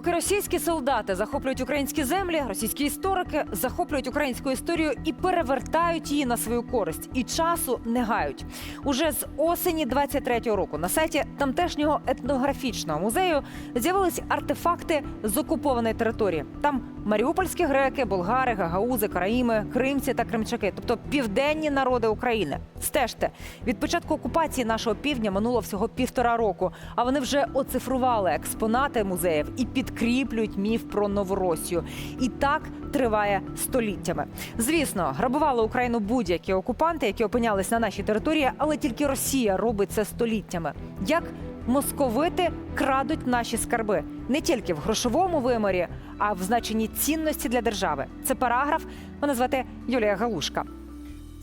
Поки російські солдати захоплюють українські землі, російські історики захоплюють українську історію і перевертають її на свою користь. І часу не гають. Уже з осені 23-го року на сайті тамтешнього етнографічного музею з'явились артефакти з окупованої території. Там маріупольські греки, болгари, гагаузи, караїми, кримці та кримчаки, тобто південні народи України. Стежте від початку окупації нашого півдня минуло всього півтора року. А вони вже оцифрували експонати музеїв і підкріплюють міф про Новоросію. І так триває століттями. Звісно, грабували Україну будь-які окупанти, які опинялись на нашій території, але тільки Росія робить це століттями. Як московити крадуть наші скарби не тільки в грошовому вимірі, а в значенні цінності для держави. Це параграф. Мене звати Юлія Галушка.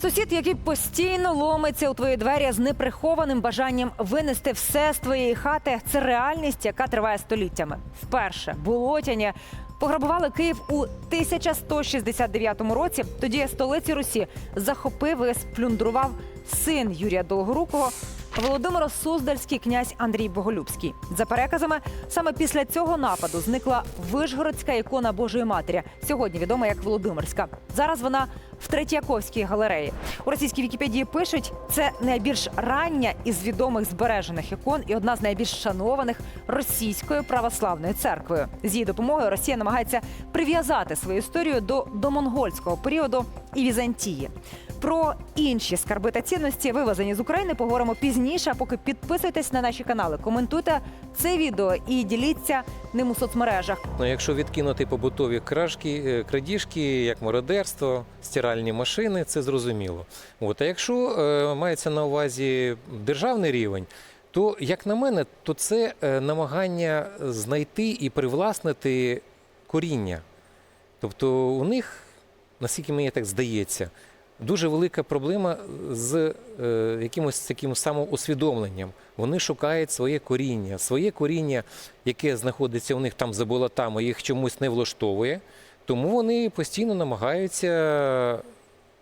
Сусід, який постійно ломиться у твої двері з неприхованим бажанням винести все з твоєї хати, це реальність, яка триває століттями. Вперше болотяні пограбували Київ у 1169 році. Тоді столиці Русі захопив і сплюндрував син Юрія Долгорукого. Володимир Суздальський князь Андрій Боголюбський. За переказами, саме після цього нападу зникла Вишгородська ікона Божої Матері, сьогодні відома як Володимирська. Зараз вона в Третьяковській галереї. У російській Вікіпедії пишуть, це найбільш рання із відомих збережених ікон і одна з найбільш шанованих російською православною церквою. З її допомогою Росія намагається прив'язати свою історію до домонгольського періоду і Візантії. Про інші скарби та цінності, вивезені з України, поговоримо пізніше. А поки підписуйтесь на наші канали, коментуйте це відео і діліться ним у соцмережах. Ну, якщо відкинути побутові кражки, е, крадіжки, як мародерство, стиральні машини, це зрозуміло. От, а якщо е, мається на увазі державний рівень, то, як на мене, то це е, намагання знайти і привласнити коріння. Тобто у них, наскільки мені так здається, дуже велика проблема з е, якимось таким самоусвідомленням. Вони шукають своє коріння, своє коріння, яке знаходиться у них там за болотами, їх чомусь не влаштовує. Тому вони постійно намагаються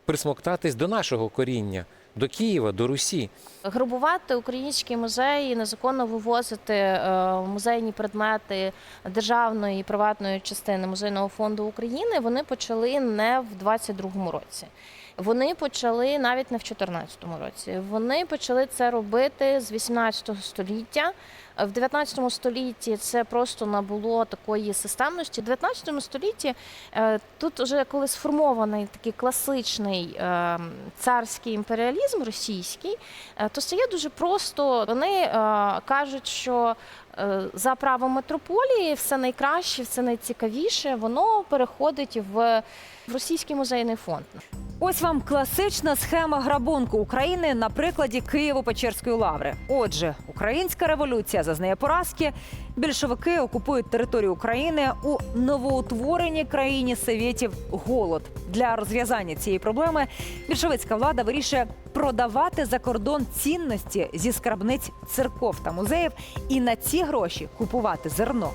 присмоктатись до нашого коріння, до Києва, до Русі. Грабувати українські музеї, незаконно вивозити е, музейні предмети державної і приватної частини музейного фонду України. Вони почали не в 22-му році. Вони почали навіть не в 14-му році. Вони почали це робити з 18 століття. В 19 столітті це просто набуло такої системності. В 19 столітті е, тут вже коли сформований такий класичний е, царський імперіалізм російський, е, то стає дуже просто. Вони кажуть, що за правом метрополії все найкраще, все найцікавіше, воно переходить в, в російський музейний фонд. Ось вам класична схема грабунку України на прикладі Києво-Печерської лаври. Отже, українська революція зазнає поразки. Більшовики окупують територію України у новоутвореній країні совєтів голод. Для розв'язання цієї проблеми більшовицька влада вирішує продавати за кордон цінності зі скарбниць церков та музеїв і на ці гроші купувати зерно.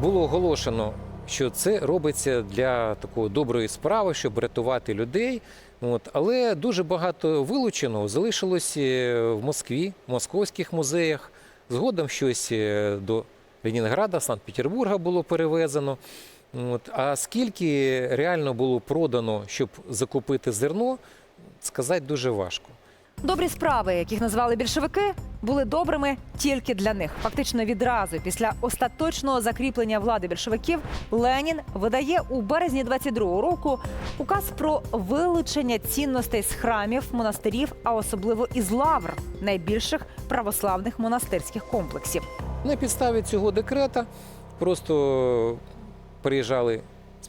Було оголошено, що це робиться для такої доброї справи, щоб рятувати людей. От, але дуже багато вилученого залишилось е, в Москві, в московських музеях. Згодом щось е, до Ленінграда, Санкт-Петербурга було перевезено. От, а скільки реально було продано, щоб закупити зерно, сказати дуже важко. Добрі справи, яких назвали більшовики, були добрими тільки для них. Фактично відразу після остаточного закріплення влади більшовиків Ленін видає у березні 22-го року указ про вилучення цінностей з храмів, монастирів, а особливо із лавр найбільших православних монастирських комплексів. На підставі цього декрета просто приїжджали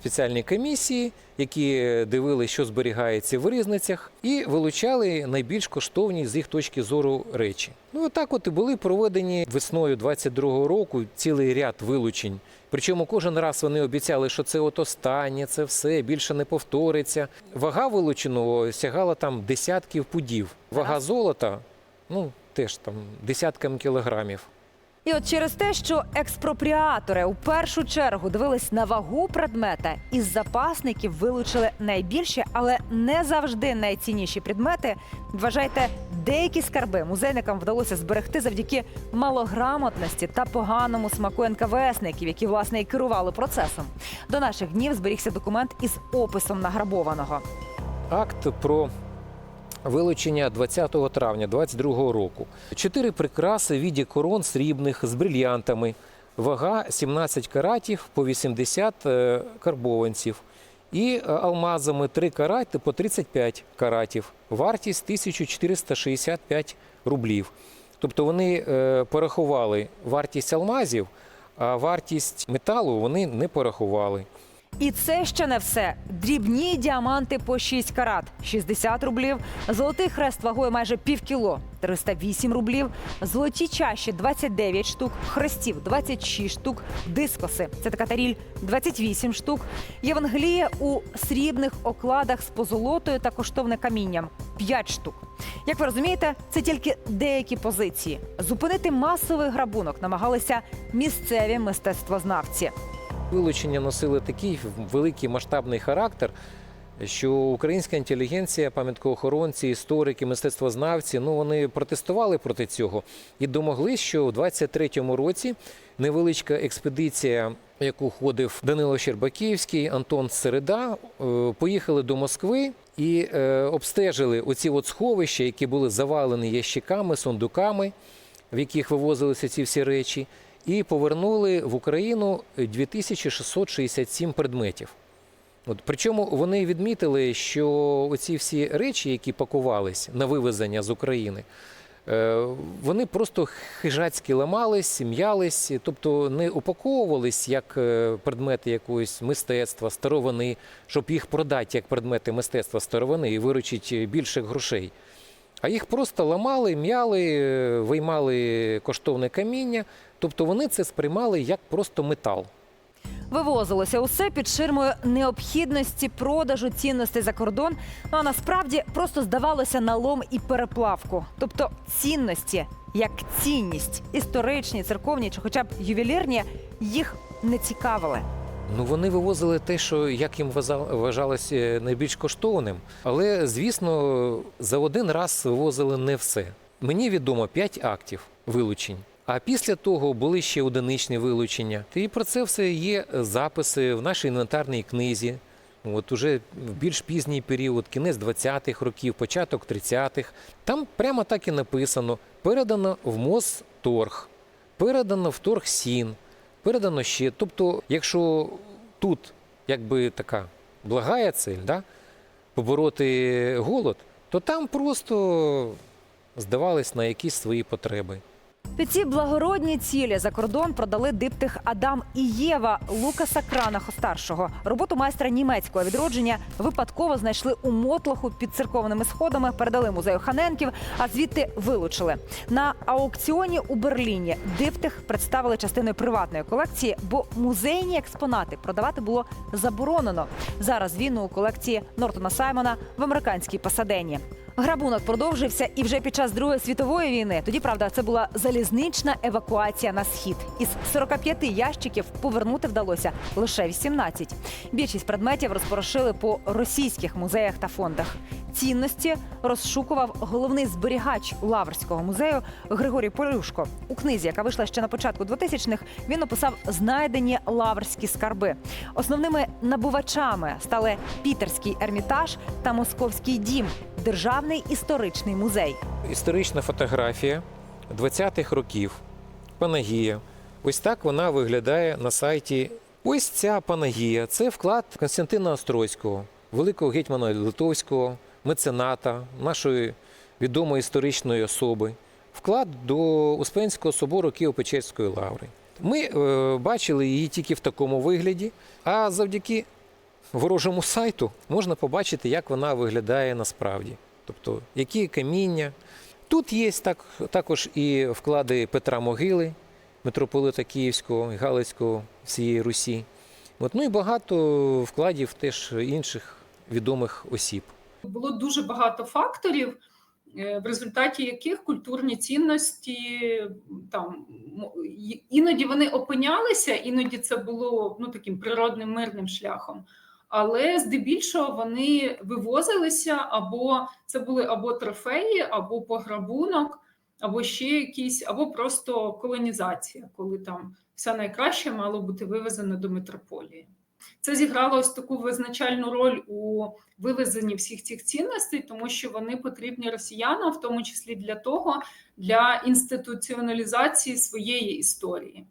спеціальні комісії, які дивилися, що зберігається в різницях, і вилучали найбільш коштовні з їх точки зору речі. Ну так от і були проведені весною 22-го року цілий ряд вилучень. Причому кожен раз вони обіцяли, що це от останнє, це все більше не повториться. Вага вилученого сягала там десятків пудів. Вага золота, ну теж там десятками кілограмів. І от через те, що експропріатори у першу чергу дивились на вагу предмета, із запасників вилучили найбільші, але не завжди найцінніші предмети. Вважайте, деякі скарби музейникам вдалося зберегти завдяки малограмотності та поганому смаку НКВСників, які власне і керували процесом. До наших днів зберігся документ із описом награбованого. Акт про вилучення 20 травня 22 року. Чотири прикраси в віді корон срібних з брильянтами. Вага 17 каратів по 80 е, карбованців. І е, алмазами 3 карати по 35 каратів. Вартість 1465 рублів. Тобто вони е, порахували вартість алмазів, а вартість металу вони не порахували. І це ще не все. Дрібні діаманти по 6 карат 60 рублів, золотий хрест вагою майже півкіло 308 рублів, золоті чаші 29 штук, хрестів 26 штук, дискоси це така таріль 28 штук, Євангелія у срібних окладах з позолотою та коштовне камінням 5 штук. Як ви розумієте, це тільки деякі позиції. Зупинити масовий грабунок намагалися місцеві мистецтвознавці. Вилучення носили такий великий масштабний характер, що українська інтелігенція, пам'яткоохоронці, історики, мистецтвознавці, ну вони протестували проти цього і домогли, що у 23-му році невеличка експедиція, в яку ходив Данило Щербаківський, Антон Середа, е, поїхали до Москви. І е, обстежили оці от сховища, які були завалені ящиками, сундуками, в яких вивозилися ці всі речі, і повернули в Україну 2667 предметів. От, причому вони відмітили, що оці всі речі, які пакувались на вивезення з України, е, вони просто хижацьки ламались, м'ялись, тобто не упаковувались як е, предмети якогось мистецтва, старовини, щоб їх продати як предмети мистецтва старовини і виручити більше грошей. А їх просто ламали, м'яли, е, виймали коштовне каміння. Тобто вони це сприймали як просто метал. Вивозилося усе під ширмою необхідності продажу цінностей за кордон. Ну а насправді просто здавалося на лом і переплавку. Тобто цінності як цінність, історичні, церковні чи хоча б ювелірні, їх не цікавили. Ну вони вивозили те, що як їм вважа- вважалося найбільш коштовним. Але звісно, за один раз вивозили не все. Мені відомо 5 актів вилучень. А після того були ще одиничні вилучення. І про це все є записи в нашій інвентарній книзі. От уже в більш пізній період, кінець 20-х років, початок 30-х. Там прямо так і написано: передано в МОЗ-торг, передано в торг СІН, передано ще. Тобто, якщо тут якби така благая цель, да, побороти голод, то там просто здавались на якісь свої потреби. Під ці благородні цілі за кордон продали диптих Адам і Єва Лукаса Кранаха старшого. Роботу майстра німецького відродження випадково знайшли у мотлоху під церковними сходами, передали музею Ханенків, а звідти вилучили. На аукціоні у Берліні диптих представили частиною приватної колекції, бо музейні експонати продавати було заборонено. Зараз він у колекції Нортона Саймона в американській Пасадені. Грабунок продовжився і вже під час Другої світової війни. Тоді, правда, це була залізнична евакуація на схід. Із 45 ящиків повернути вдалося лише 18. Більшість предметів розпорошили по російських музеях та фондах. Цінності розшукував головний зберігач Лаврського музею Григорій Полюшко. У книзі, яка вийшла ще на початку 2000-х, він описав знайдені лаврські скарби. Основними набувачами стали Пітерський ермітаж та Московський дім, державний історичний музей. Історична фотографія 20-х років. Панагія. Ось так вона виглядає на сайті. Ось ця Панагія. Це вклад Константина Острозького, великого гетьмана Литовського, мецената, нашої відомої історичної особи. Вклад до Успенського собору Києво-Печерської лаври. Ми е, бачили її тільки в такому вигляді, а завдяки ворожому сайту можна побачити, як вона виглядає насправді. Тобто, які каміння. Тут є так, також і вклади Петра Могили, митрополита Київського і Галицького всієї Русі. От, ну і багато вкладів теж інших відомих осіб. Було дуже багато факторів, е, в результаті яких культурні цінності там іноді вони опинялися, іноді це було ну таким природним мирним шляхом. Але здебільшого вони вивозилися, або це були або трофеї, або пограбунок, або ще якісь, або просто колонізація, коли там все найкраще мало бути вивезено до метрополії. Це зіграло ось таку визначальну роль у вивезенні всіх цих цінностей, тому що вони потрібні росіянам, в тому числі для того, для інституціоналізації своєї історії.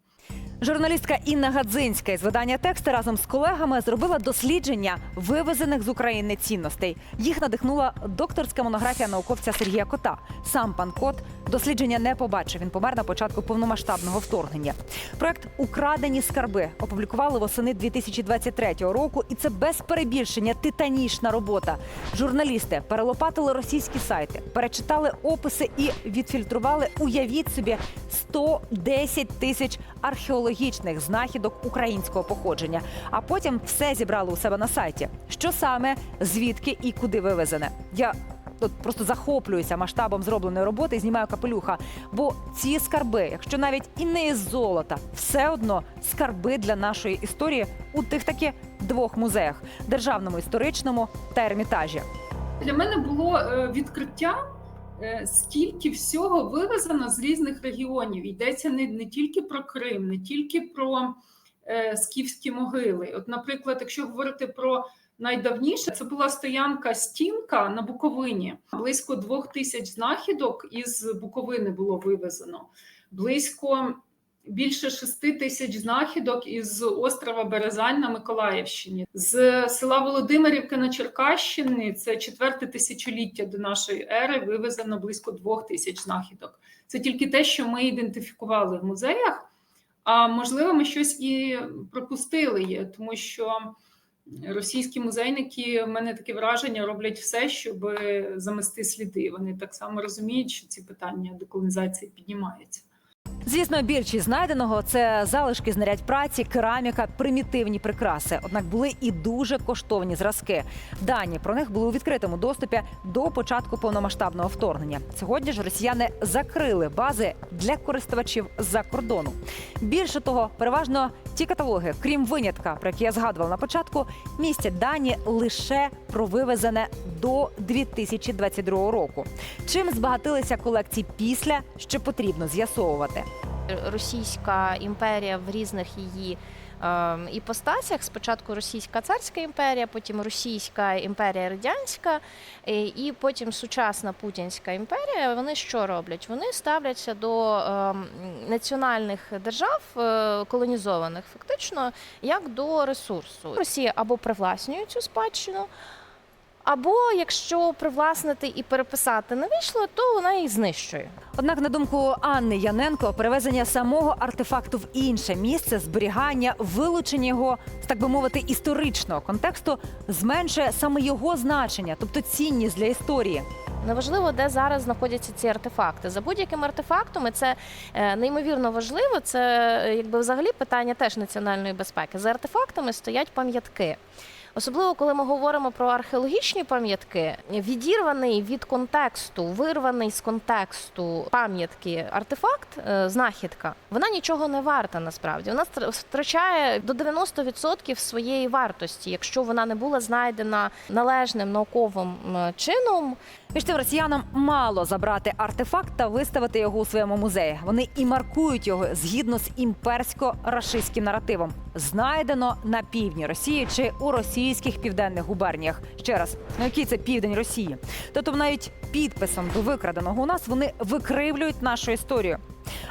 Журналістка Інна Гадзинська із видання тексти разом з колегами зробила дослідження вивезених з України цінностей. Їх надихнула докторська монографія науковця Сергія Кота. Сам пан Кот дослідження не побачив. Він помер на початку повномасштабного вторгнення. Проект Украдені скарби опублікували восени 2023 року, і це без перебільшення титанічна робота. Журналісти перелопатили російські сайти, перечитали описи і відфільтрували. Уявіть собі 110 тисяч археологічних знахідок українського походження. А потім все зібрали у себе на сайті. Що саме, звідки і куди вивезене? Я От просто захоплююся масштабом зробленої роботи і знімаю капелюха. Бо ці скарби, якщо навіть і не із золота, все одно скарби для нашої історії у тих таки двох музеях: державному історичному та ермітажі. Для мене було е, відкриття, скільки всього вивезено з різних регіонів. Йдеться не, не тільки про Крим, не тільки про е, скіфські могили. От, наприклад, якщо говорити про найдавніше, це була стоянка стінка на Буковині. Близько двох тисяч знахідок із Буковини було вивезено. Близько більше шести тисяч знахідок із острова Березань на Миколаївщині, з села Володимирівки на Черкащині. Це четверте тисячоліття до нашої ери. Вивезено близько двох тисяч знахідок. Це тільки те, що ми ідентифікували в музеях. А можливо, ми щось і пропустили тому що російські музейники в мене таке враження роблять все, щоб замести сліди. Вони так само розуміють, що ці питання деколонізації піднімаються. Звісно, більшість знайденого це залишки знарядь праці, кераміка, примітивні прикраси. Однак були і дуже коштовні зразки. Дані про них були у відкритому доступі до початку повномасштабного вторгнення. Сьогодні ж росіяни закрили бази для користувачів з-за кордону. Більше того, переважно ті каталоги, крім винятка, про які я згадувала на початку, містять дані лише про вивезене до 2022 року. Чим збагатилися колекції після, ще потрібно з'ясовувати. Російська імперія в різних її е, іпостасях. Спочатку Російська царська імперія, потім Російська імперія радянська, е, і потім сучасна Путінська імперія. Вони що роблять? Вони ставляться до е, національних держав е, колонізованих, фактично, як до ресурсу. Росія або привласнює цю спадщину. Або якщо привласнити і переписати не вийшло, то вона їх знищує. Однак, на думку Анни Яненко, перевезення самого артефакту в інше місце зберігання, вилучення його з так би мовити історичного контексту зменшує саме його значення, тобто цінність для історії. Неважливо, де зараз знаходяться ці артефакти. За будь-яким артефактом і це е, неймовірно важливо. Це е, якби взагалі питання теж національної безпеки. За артефактами стоять пам'ятки. Особливо, коли ми говоримо про археологічні пам'ятки, відірваний від контексту, вирваний з контексту пам'ятки артефакт, е, знахідка, вона нічого не варта насправді. Вона втрачає до 90% своєї вартості, якщо вона не була знайдена належним науковим чином. Між тим росіянам мало забрати артефакт та виставити його у своєму музеї. Вони і маркують його згідно з імперсько-рашистським наративом. Знайдено на півдні Росії чи у російських південних губерніях. Ще раз, ну який це південь Росії? Тобто навіть підписом до викраденого у нас вони викривлюють нашу історію.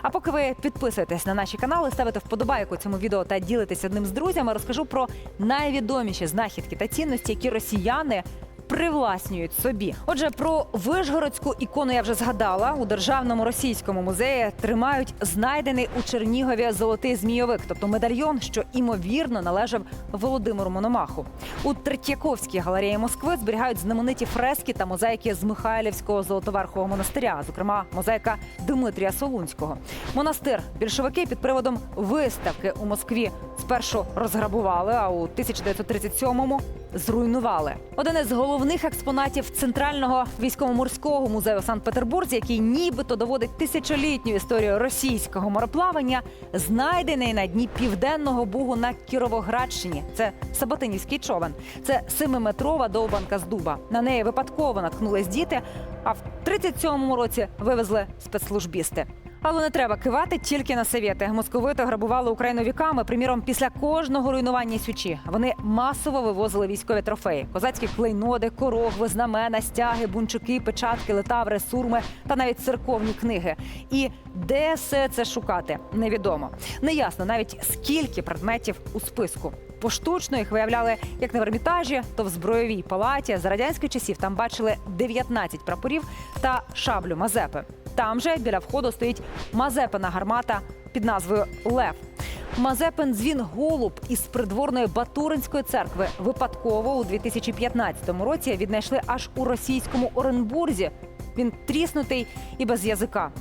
А поки ви підписуєтесь на наші канали, ставите вподобайку цьому відео та ділитесь одним з друзями, розкажу про найвідоміші знахідки та цінності, які росіяни привласнюють собі. Отже, про вишгородську ікону я вже згадала. У державному російському музеї тримають знайдений у Чернігові золотий змійовик, тобто медальйон, що імовірно належав Володимиру Мономаху. У Третьяковській галереї Москви зберігають знамениті фрески та мозаїки з Михайлівського золотоверхового монастиря, зокрема мозаїка Дмитрія Солунського. Монастир більшовики під приводом виставки у Москві спершу розграбували, а у 1937-му зруйнували. Один із головних експонатів центрального військово-морського музею у Санкт-Петербурзі, який нібито доводить тисячолітню історію російського мореплавання, знайдений на дні південного бугу на Кіровоградщині. Це Саботинівський човен. Це семиметрова довбанка з дуба. На неї випадково наткнулись діти. А в 37-му році вивезли спецслужбісти. Але не треба кивати тільки на совєти. Московити грабували Україну віками. Приміром, після кожного руйнування сючі вони масово вивозили військові трофеї: козацькі клейноди, корогви, знамена, стяги, бунчуки, печатки, летаври, сурми та навіть церковні книги. І де все це шукати, невідомо. Неясно навіть скільки предметів у списку. Поштучно їх виявляли як не в Ермітажі, то в збройовій палаті. За радянських часів там бачили 19 прапорів та шаблю Мазепи. Там же біля входу стоїть Мазепина гармата під назвою Лев. Мазепин дзвін голуб із придворної Батуринської церкви випадково у 2015 році віднайшли аж у російському Оренбурзі. Він тріснутий і без язика.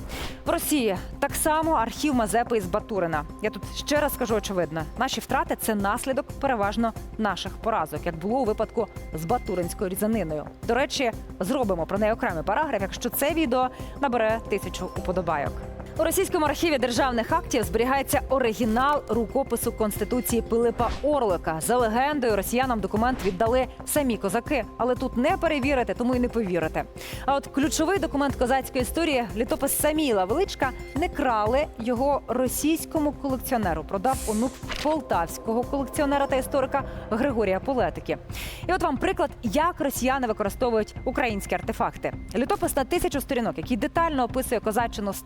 В Росії так само архів Мазепи із Батурина. Я тут ще раз скажу очевидно: наші втрати це наслідок переважно наших поразок, як було у випадку з Батуринською різаниною. До речі, зробимо про неї окремий параграф, якщо це відео набере тисячу уподобайок. У російському архіві державних актів зберігається оригінал рукопису конституції Пилипа Орлика. За легендою, росіянам документ віддали самі козаки, але тут не перевірите, тому й не повірите. А от ключовий документ козацької історії літопис Саміла Величка не крали його російському колекціонеру. Продав онук полтавського колекціонера та історика Григорія Полетики. І от вам приклад, як росіяни використовують українські артефакти. Літопис на тисячу сторінок, який детально описує козаччину з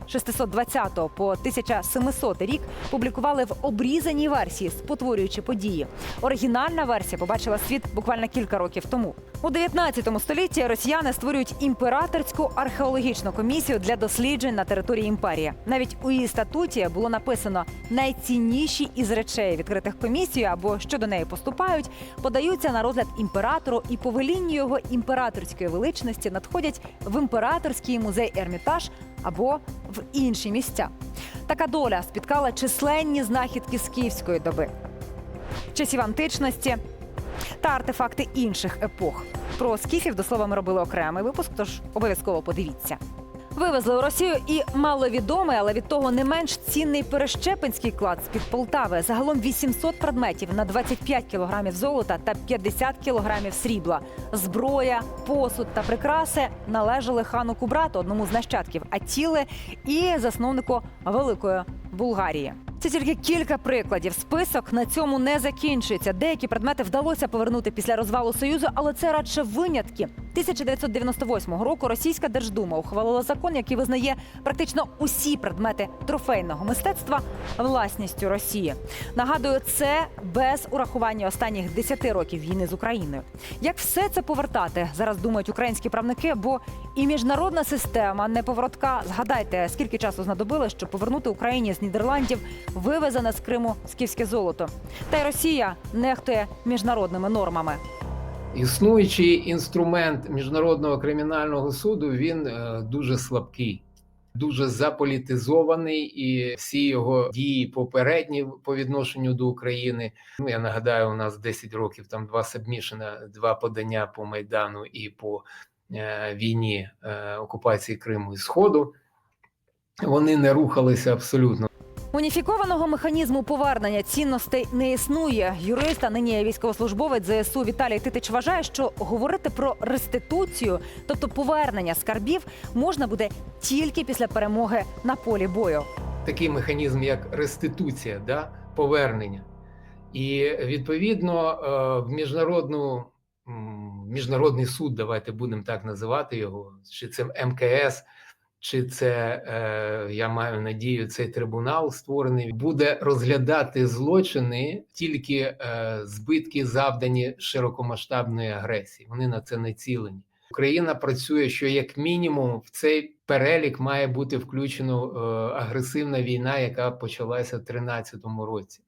1620 по 1700 рік, публікували в обрізаній версії, спотворюючи події. Оригінальна версія побачила світ буквально кілька років тому. У 19 столітті росіяни створюють імператорську археологічну комісію для досліджень на території імперії. Навіть у її статуті було написано найцінніші із речей, відкритих комісією або що до неї поступають, подаються на розгляд імператору і по велінню його імператорської величності надходять в імператорський музей Ермітаж або в інші місця. Така доля спіткала численні знахідки з київської доби, часів античності та артефакти інших епох. Про скіфів до слова ми робили окремий випуск, тож обов'язково подивіться. Вивезли у Росію і маловідомий, але від того не менш цінний перещепинський клад з під Полтави. Загалом 800 предметів на 25 кілограмів золота та 50 кілограмів срібла. Зброя, посуд та прикраси належали хану Кубрату, одному з нащадків Атіли і засновнику Великої Булгарії. Це тільки кілька прикладів. Список на цьому не закінчується. Деякі предмети вдалося повернути після розвалу союзу, але це радше винятки. 1998 року Російська Держдума ухвалила закон, який визнає практично усі предмети трофейного мистецтва власністю Росії. Нагадую, це без урахування останніх 10 років війни з Україною. Як все це повертати? Зараз думають українські правники, бо і міжнародна система неповоротка. Згадайте, скільки часу знадобило, щоб повернути Україні з Нідерландів вивезене з Криму скіфське золото. Та й Росія нехтує міжнародними нормами. Існуючий інструмент міжнародного кримінального суду він е, дуже слабкий, дуже заполітизований, і всі його дії попередні по відношенню до України. Ну я нагадаю, у нас 10 років там два сабмішена, два подання по майдану і по е, війні е, окупації Криму і Сходу. Вони не рухалися абсолютно. Уніфікованого механізму повернення цінностей не існує. Юрист, а нині військовослужбовець ЗСУ Віталій Титич вважає, що говорити про реституцію, тобто повернення скарбів, можна буде тільки після перемоги на полі бою. такий механізм, як реституція, да, повернення. І відповідно е, в міжнародну, міжнародний суд, давайте будемо так називати його, чи це МКС, чи це е, я маю надію, цей трибунал створений, буде розглядати злочини тільки е, збитки, завдані широкомасштабної агресії. Вони на це не цілені. Україна працює, що як мінімум в цей перелік має бути включено е, агресивна війна, яка почалася в 2013 році.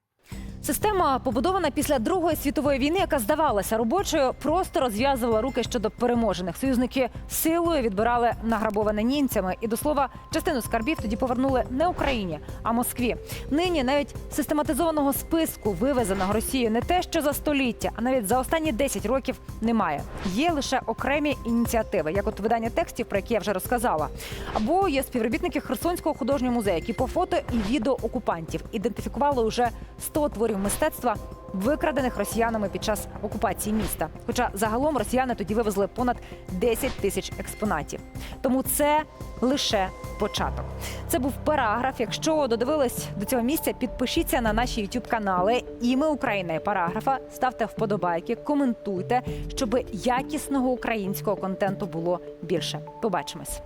Система, побудована після Другої світової війни, яка здавалася робочою, просто розв'язувала руки щодо переможених. Союзники силою відбирали награбоване німцями. І до слова, частину скарбів тоді повернули не Україні, а Москві. Нині навіть систематизованого списку вивезеного Росією не те, що за століття, а навіть за останні 10 років немає. Є лише окремі ініціативи, як от видання текстів, про які я вже розказала. Або є співробітники Херсонського художнього музею, які по фото і відео окупантів ідентифікували уже 100 творів мистецтва, викрадених росіянами під час окупації міста. Хоча загалом росіяни тоді вивезли понад 10 тисяч експонатів. Тому це лише початок. Це був параграф. Якщо додивились до цього місця, підпишіться на наші youtube канали. І ми Україна і параграфа. Ставте вподобайки, коментуйте, щоб якісного українського контенту було більше. Побачимось.